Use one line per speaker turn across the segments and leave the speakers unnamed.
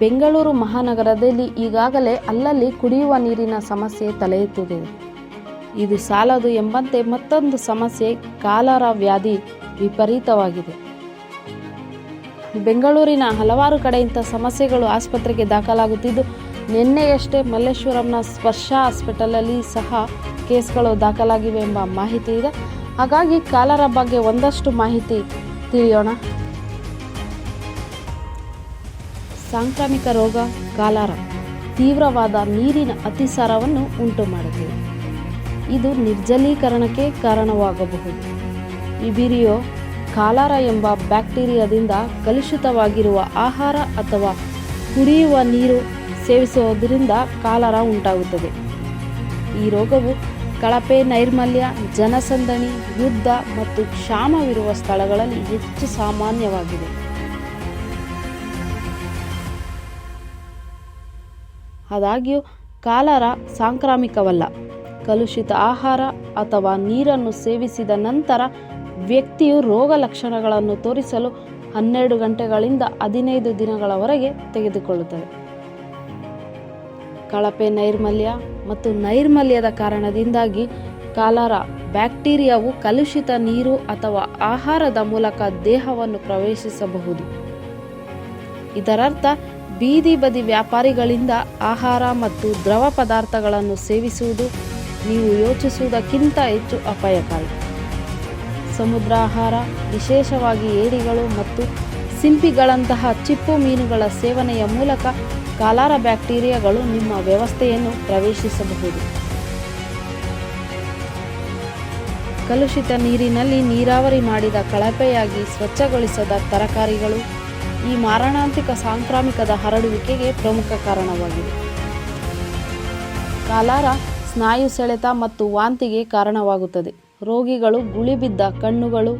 ಬೆಂಗಳೂರು ಮಹಾನಗರದಲ್ಲಿ ಈಗಾಗಲೇ ಅಲ್ಲಲ್ಲಿ ಕುಡಿಯುವ ನೀರಿನ ಸಮಸ್ಯೆ ತಲೆ ಎತ್ತಿದೆ ಇದು ಸಾಲದು ಎಂಬಂತೆ ಮತ್ತೊಂದು ಸಮಸ್ಯೆ ಕಾಲರ ವ್ಯಾಧಿ ವಿಪರೀತವಾಗಿದೆ. ಬೆಂಗಳೂರಿನ ಹಲವಾರು ಕಡೆ ಇಂಥ ಸಮಸ್ಯೆಗಳು ಆಸ್ಪತ್ರೆಗೆ ದಾಖಲಾಗುತ್ತಿದ್ದು, ನಿನ್ನೆಯಷ್ಟೇ ಮಲ್ಲೇಶ್ವರಂನ ಸ್ಪರ್ಶ ಹಾಸ್ಪಿಟಲಲ್ಲಿ ಸಹ ಕೇಸ್ಗಳು ದಾಖಲಾಗಿವೆ ಎಂಬ ಮಾಹಿತಿ ಇದೆ. ಹಾಗಾಗಿ ಕಾಲರ ಬಗ್ಗೆ ಒಂದಷ್ಟು ಮಾಹಿತಿ ತಿಳಿಯೋಣ. ಸಾಂಕ್ರಾಮಿಕ ರೋಗ, ಕಾಲಾರ, ತೀವ್ರವಾದ ನೀರಿನ ಅತಿಸಾರವನ್ನು ಉಂಟು ಮಾಡುತ್ತದೆ ಇದು ನಿರ್ಜಲೀಕರಣಕ್ಕೆ ಕಾರಣವಾಗಬಹುದು. ಇಬಿರಿಯೋ ಕಾಲಾರ ಎಂಬ ಬ್ಯಾಕ್ಟೀರಿಯಾದಿಂದ ಕಲುಷಿತವಾಗಿರುವ ಆಹಾರ ಅಥವಾ ಕುಡಿಯುವ ನೀರು ಸೇವಿಸುವುದರಿಂದ ಕಾಲಾರ ಉಂಟಾಗುತ್ತದೆ. ಈ ರೋಗವು ಕಳಪೆ ನೈರ್ಮಲ್ಯ, ಜನಸಂದಣಿ, ಯುದ್ಧ ಮತ್ತು ಕ್ಷಾಮವಿರುವ ಸ್ಥಳಗಳಲ್ಲಿ ಹೆಚ್ಚು ಸಾಮಾನ್ಯವಾಗಿದೆ. ಆದಾಗ್ಯೂ, ಕಾಲರ ಸಾಂಕ್ರಾಮಿಕವಲ್ಲ. ಕಲುಷಿತ ಆಹಾರ ಅಥವಾ ನೀರನ್ನು ಸೇವಿಸಿದ ನಂತರ ವ್ಯಕ್ತಿಯು ರೋಗ ಲಕ್ಷಣಗಳನ್ನು ತೋರಿಸಲು ಹನ್ನೆರಡು ಗಂಟೆಗಳಿಂದ ಹದಿನೈದು ದಿನಗಳವರೆಗೆ ತೆಗೆದುಕೊಳ್ಳುತ್ತದೆ. ಕಳಪೆ ನೈರ್ಮಲ್ಯ ಮತ್ತು ನೈರ್ಮಲ್ಯದ ಕಾರಣದಿಂದಾಗಿ ಕಾಲರ ಬ್ಯಾಕ್ಟೀರಿಯಾವು ಕಲುಷಿತ ನೀರು ಅಥವಾ ಆಹಾರದ ಮೂಲಕ ದೇಹವನ್ನು ಪ್ರವೇಶಿಸಬಹುದು. ಇದರರ್ಥ ಬೀದಿ ಬದಿ ವ್ಯಾಪಾರಿಗಳಿಂದ ಆಹಾರ ಮತ್ತು ದ್ರವ ಪದಾರ್ಥಗಳನ್ನು ಸೇವಿಸುವುದು ನೀವು ಯೋಚಿಸುವುದಕ್ಕಿಂತ ಹೆಚ್ಚು ಅಪಾಯಕಾರಿ. ಸಮುದ್ರ ಆಹಾರ ವಿಶೇಷವಾಗಿ ಏಡಿಗಳು ಮತ್ತು ಸಿಂಪಿಗಳಂತಹ ಚಿಪ್ಪು ಮೀನುಗಳ ಸೇವನೆಯ ಮೂಲಕ ಕಾಲಾರ ಬ್ಯಾಕ್ಟೀರಿಯಾಗಳು ನಿಮ್ಮ ವ್ಯವಸ್ಥೆಯನ್ನು ಪ್ರವೇಶಿಸಬಹುದು. ಕಲುಷಿತ ನೀರಿನಲ್ಲಿ ನೀರಾವರಿ ಮಾಡಿದ ಕಳಪೆಯಾಗಿ ಸ್ವಚ್ಛಗೊಳಿಸದ ತರಕಾರಿಗಳು ಈ ಮಾರಣಾಂತಿಕ ಸಾಂಕ್ರಾಮಿಕದ ಹರಡುವಿಕೆಗೆ ಪ್ರಮುಖ ಕಾರಣವಾಗಿದೆ. ಕಾಲಾರ ಸ್ನಾಯು ಸೆಳೆತ ಮತ್ತು ವಾಂತಿಗೆ ಕಾರಣವಾಗುತ್ತದೆ. ರೋಗಿಗಳು ಗುಳಿಬಿದ್ದ ಕಣ್ಣುಗಳು,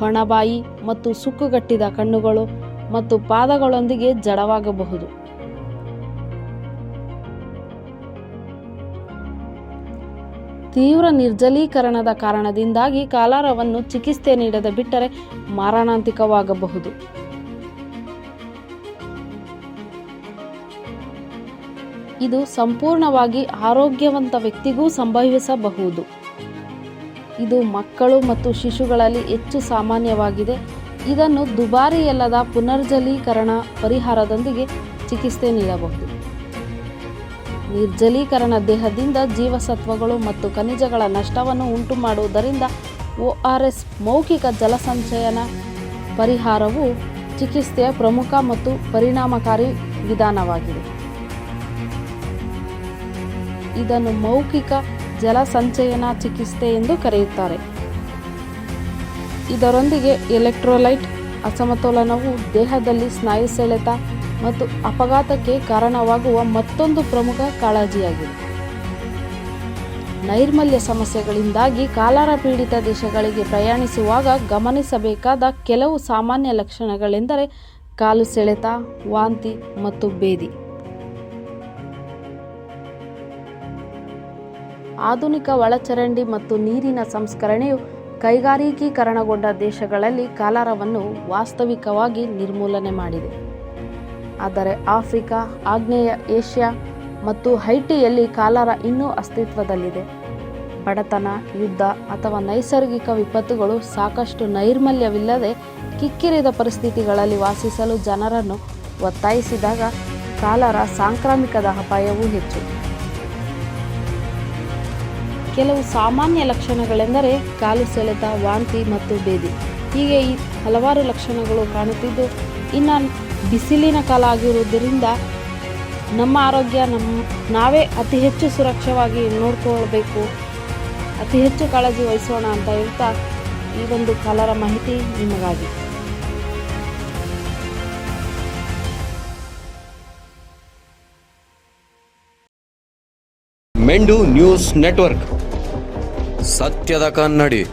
ಹೊಣಬಾಯಿ ಮತ್ತು ಸುಕ್ಕುಗಟ್ಟಿದ ಕಣ್ಣುಗಳು ಮತ್ತು ಪಾದಗಳೊಂದಿಗೆ ಜಡವಾಗಬಹುದು. ತೀವ್ರ ನಿರ್ಜಲೀಕರಣದ ಕಾರಣದಿಂದಾಗಿ ಕಾಲಾರವನ್ನು ಚಿಕಿತ್ಸೆ ನೀಡದೆ ಬಿಟ್ಟರೆ ಮಾರಣಾಂತಿಕವಾಗಬಹುದು. ಇದು ಸಂಪೂರ್ಣವಾಗಿ ಆರೋಗ್ಯವಂತ ವ್ಯಕ್ತಿಗೂ ಸಂಭವಿಸಬಹುದು. ಇದು ಮಕ್ಕಳು ಮತ್ತು ಶಿಶುಗಳಲ್ಲಿ ಹೆಚ್ಚು ಸಾಮಾನ್ಯವಾಗಿದೆ. ಇದನ್ನು ದುಬಾರಿಯಲ್ಲದ ಪುನರ್ಜಲೀಕರಣ ಪರಿಹಾರದೊಂದಿಗೆ ಚಿಕಿತ್ಸೆ ನೀಡಬಹುದು. ನಿರ್ಜಲೀಕರಣ ದೇಹದಿಂದ ಜೀವಸತ್ವಗಳು ಮತ್ತು ಖನಿಜಗಳ ನಷ್ಟವನ್ನು ಉಂಟು ಮಾಡುವುದರಿಂದ ಒ ಆರ್ ಎಸ್ ಮೌಖಿಕ ಜಲಸಂಚಯನ ಪರಿಹಾರವು ಚಿಕಿತ್ಸೆಯ ಪ್ರಮುಖ ಮತ್ತು ಪರಿಣಾಮಕಾರಿ ವಿಧಾನವಾಗಿದೆ. ಇದನ್ನು ಮೌಖಿಕ ಜಲಸಂಚಯನ ಚಿಕಿತ್ಸೆ ಎಂದು ಕರೆಯುತ್ತಾರೆ. ಇದರೊಂದಿಗೆ ಎಲೆಕ್ಟ್ರೋಲೈಟ್, ಅಸಮತೋಲನವು ದೇಹದಲ್ಲಿ ಸ್ನಾಯು ಸೆಳೆತ ಮತ್ತು ಅಪಘಾತಕ್ಕೆ ಕಾರಣವಾಗುವ ಮತ್ತೊಂದು ಪ್ರಮುಖ ಕಾಳಜಿಯಾಗಿದೆ. ನೈರ್ಮಲ್ಯ ಸಮಸ್ಯೆಗಳಿಂದಾಗಿ ಕಾಲಾರ ಪೀಡಿತ ದೇಶಗಳಿಗೆ ಪ್ರಯಾಣಿಸುವಾಗ ಗಮನಿಸಬೇಕಾದ ಕೆಲವು ಸಾಮಾನ್ಯ ಲಕ್ಷಣಗಳೆಂದರೆ ಕಾಲು ಸೆಳೆತ, ವಾಂತಿ ಮತ್ತು ಬೇದಿ. ಆಧುನಿಕ ಒಳಚರಂಡಿ ಮತ್ತು ನೀರಿನ ಸಂಸ್ಕರಣೆಯು ಕೈಗಾರಿಕೀಕರಣಗೊಂಡ ದೇಶಗಳಲ್ಲಿ ಕಾಲಾರವನ್ನು ವಾಸ್ತವಿಕವಾಗಿ ನಿರ್ಮೂಲನೆ ಮಾಡಿದೆ. ಆದರೆ ಆಫ್ರಿಕಾ, ಆಗ್ನೇಯ ಏಷ್ಯಾ ಮತ್ತು ಹೈಟಿಯಲ್ಲಿ ಕಾಲಾರ ಇನ್ನೂ ಅಸ್ತಿತ್ವದಲ್ಲಿದೆ. ಬಡತನ, ಯುದ್ಧ ಅಥವಾ ನೈಸರ್ಗಿಕ ವಿಪತ್ತುಗಳು ಸಾಕಷ್ಟು ನೈರ್ಮಲ್ಯವಿಲ್ಲದೆ ಕಿಕ್ಕಿರಿದ ಪರಿಸ್ಥಿತಿಗಳಲ್ಲಿ ವಾಸಿಸಲು ಜನರನ್ನು ಒತ್ತಾಯಿಸಿದಾಗ ಕಾಲರ ಸಾಂಕ್ರಾಮಿಕದ ಅಪಾಯವೂ ಹೆಚ್ಚು. ಕೆಲವು ಸಾಮಾನ್ಯ ಲಕ್ಷಣಗಳೆಂದರೆ ಕಾಲು ಸೆಳೆತ, ವಾಂತಿ ಮತ್ತು ಬೇದಿ. ಹೀಗೆ ಈ ಹಲವಾರು ಲಕ್ಷಣಗಳು ಕಾಣುತ್ತಿದ್ದು, ಇನ್ನು ಬಿಸಿಲಿನ ಕಾಲ ಆಗಿರುವುದರಿಂದ ನಮ್ಮ ಆರೋಗ್ಯ ನಮ್ಮ ನಾವೇ ಅತಿ ಹೆಚ್ಚು ಸುರಕ್ಷವಾಗಿ ನೋಡ್ಕೊಳ್ಬೇಕು. ಅತಿ ಹೆಚ್ಚು ಕಾಳಜಿ ವಹಿಸೋಣ ಅಂತ ಹೇಳ್ತಾ ಈ ಒಂದು ಕಾಲರ ಮಾಹಿತಿ ನಿಮಗಾಗಿ.
ಮೆಂಡು ನ್ಯೂಸ್ ನೆಟ್ವರ್ಕ್.
ಸತ್ಯದ ಕನ್ನಡಿ.